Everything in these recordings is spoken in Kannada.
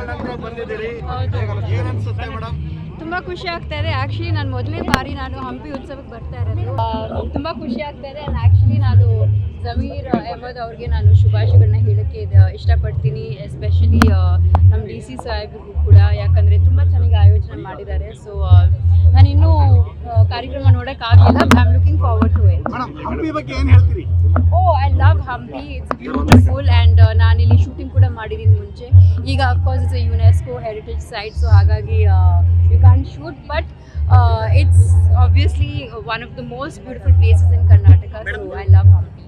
ಬಂದಿದ್ದೀರಿ. ಮೇಡಮ್? ತುಂಬಾ ಖುಷಿ ಆಗ್ತಾ ಇದೆ. ಆಕ್ಚುಲಿ ನಾನು ಮೊದಲೇ ಬಾರಿ ನಾನು ಹಂಪಿ ಉತ್ಸವಕ್ಕೆ ಬರ್ತಾ ಇರೋದು. ತುಂಬಾ ಖುಷಿ ಆಗ್ತಾ ಇದೆ. ಆ್ಯಂಡ್ ಆ್ಯಕ್ಚುಲಿ ನಾನು ಜಮೀರ್ ಅಹಮದ್ ಅವ್ರಿಗೆ ನಾನು ಶುಭಾಶಯಗಳನ್ನ ಹೇಳಕ್ಕೆ ಇದು- ಇಷ್ಟಪಡ್ತೀನಿ. ಎಸ್ಪೆಷಲಿ ನಮ್ಮ ಡಿ ಸಿ ಸಾಹೇಬ್ರಿಗೂ ಕೂಡ. ಯಾಕಂದ್ರೆ ತುಂಬಾ ಚೆನ್ನಾಗಿ ಆಯೋಜನೆ ಮಾಡಿದ್ದಾರೆ. ಸೊ ನಾನು ಇನ್ನೂ ಕಾರ್ಯಕ್ರಮ ನೋಡೋಕ್ಕಾಗಲಿಲ್ಲ. I am looking forward to it Hampi ಬಗ್ಗೆ ಏನ್ ಹೇಳ್ತೀರಿ? ಓ I love Hampi it's beautiful and ನಾನಿಲ್ಲಿ ಶೂಟಿಂಗ್ ಕೂಡ ಮಾಡಿದ್ದೀನಿ ಮುಂಚೆ. ಈಗ of course it's UNESCO heritage site so ಹಾಗಾಗಿ you can shoot but it's obviously one of the most beautiful places in Karnataka so I love Hampi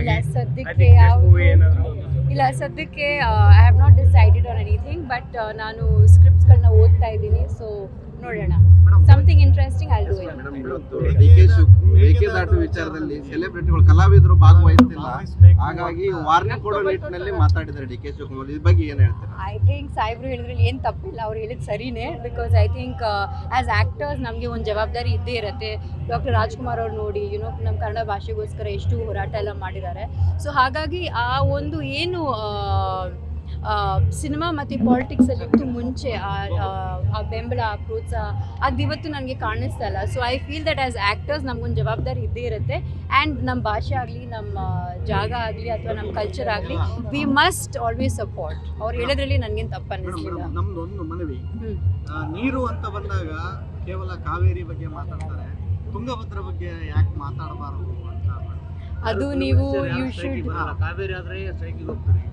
ಇಲ್ಲ ಸದ್ಯಕ್ಕೆ ಯಾವ ಇಲ್ಲ ಸದ್ಯಕ್ಕೆ I have not decided on anything but ನಾನು ಸ್ಕ್ರಿಪ್ಟ್ಸ್ಗಳನ್ನ ಓದ್ತಾ something interesting I do it madam ಇವತ್ತು ಡಿ ಕೆ ಶಿವ್ ಮೇಕೆದಾಟು ವಿಚಾರದಲ್ಲಿ ಸೆಲೆಬ್ರಿಟಿಗಳು ಕಲಾವಿದರು ಭಾಗವಹಿಸ್ತಿಲ್ಲ. ಹಾಗಾಗಿ ವಾರ್ನಿಂಗ್ ಕೊಡೋ ನಿಟ್ಟಿನಲ್ಲಿ ಮಾತಾಡಿದ್ದಾರೆ ಡಿ ಕೆ ಶಿವಕುಮಾರ್ ಇದ್ರ ಬಗ್ಗೆ ಏನು ಹೇಳ್ತಾರೆ? ಐ ಥಿಂಕ್ ಸಾಹೇಬ್ರು ಹೇಳಿದ್ರಲ್ಲಿ ಏನು ತಪ್ಪಿಲ್ಲ ಅವ್ರು ಹೇಳಿದ್ ಸರಿನೇ. Because I think as actors ನಮಗೆ ಒಂದು ಜವಾಬ್ದಾರಿ ಇದ್ದೇ ಇರುತ್ತೆ. ಡಾಕ್ಟರ್ ರಾಜ್ಕುಮಾರ್ ಅವ್ರು ನೋಡಿ ಯುನೋ ನಮ್ಮ ಕನ್ನಡ ಭಾಷೆಗೋಸ್ಕರ ಎಷ್ಟು ಹೋರಾಟ ಎಲ್ಲ ಮಾಡಿದ್ದಾರೆ. ಸೊ ಹಾಗಾಗಿ ಆ ಒಂದು ಏನು ಸಿನಿಮಾ ಮತ್ತು ಪಾಲಿಟಿಕ್ಸಲ್ಲಿ ಇತ್ತು ಮುಂಚೆ ಆ ಬೆಂಬಲ ಆ ಪ್ರೋತ್ಸಾಹ ಅದು ಇವತ್ತು ನನಗೆ ಕಾಣಿಸ್ತಾ ಇಲ್ಲ. So I feel that as actors ನಮಗೊಂದು ಜವಾಬ್ದಾರಿ ಇದ್ದೇ ಇರುತ್ತೆ. ಆ್ಯಂಡ್ ನಮ್ಮ ಭಾಷೆ ಆಗಲಿ ನಮ್ಮ ಜಾಗ ಆಗಲಿ ಅಥವಾ ನಮ್ಮ ಕಲ್ಚರ್ ಆಗಲಿ ವಿ ಮಸ್ಟ್ ಆಲ್ವೇಸ್ ಸಪೋರ್ಟ್ ಅವ್ರು ಹೇಳೋದ್ರಲ್ಲಿ ನನಗೇನು ತಪ್ಪು ಅನ್ನಿಸ್ಲಿಲ್ಲ ನಮ್ದೊಂದು ಮನವಿ. ನೀರು ಅಂತ ಬಂದಾಗ ಕೇವಲ ಕಾವೇರಿ ಬಗ್ಗೆ ಮಾತಾಡ್ತಾರೆ. ತುಂಗಭದ್ರ ಬಗ್ಗೆ ಯಾಕೆ ಮಾತಾಡಬಾರದು ಅಂತ. ಅದು ನೀವು ಯು ಶುಡ್ ಕಾವೇರಿ ಆದ್ರೆ ಸೈಕಿಲ್ ಹೋಗ್ತಾರೆ.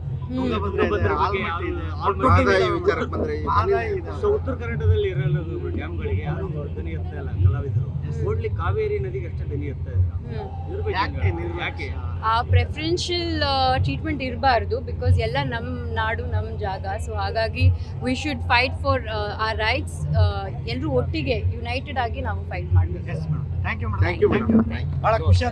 ವಿಚಾರಕ್ಕೆ ಬಂದ್ರೆ. ಸೊ ಉತ್ತರ ಕನ್ನಡದಲ್ಲಿ ಇರಲ್ಲ ಡ್ಯಾಮ್ಗಳಿಗೆ ಯಾರು ದನಿ ಎತ್ತಾ ಇಲ್ಲ ಕಲಾವಿದರು. ಓಡ್ಲಿ ಕಾವೇರಿ ನದಿಗೆ ಅಷ್ಟೇ ದನಿ ಎತ್ತಾ ಇಲ್ಲ. ಯಾಕೆ ಯಾಕೆ? ಆ ಪ್ರೆಫರೆನ್ಷಿಯಲ್ ಟ್ರೀಟ್ಮೆಂಟ್ ಇರಬಾರ್ದು ಬಿಕಾಸ್ ಎಲ್ಲ ನಮ್ಮ ನಾಡು ನಮ್ಮ ಜಾಗ. ಸೊ ಹಾಗಾಗಿ ವಿ ಶುಡ್ ಫೈಟ್ ಫಾರ್ ಆ ರೈಟ್ಸ್ ಎಲ್ಲರೂ ಒಟ್ಟಿಗೆ ಯುನೈಟೆಡ್ ಆಗಿ ನಾವು ಫೈಟ್ ಮಾಡಬೇಕು. Thank you madam thank you ಬಹಳ ಖುಷಿ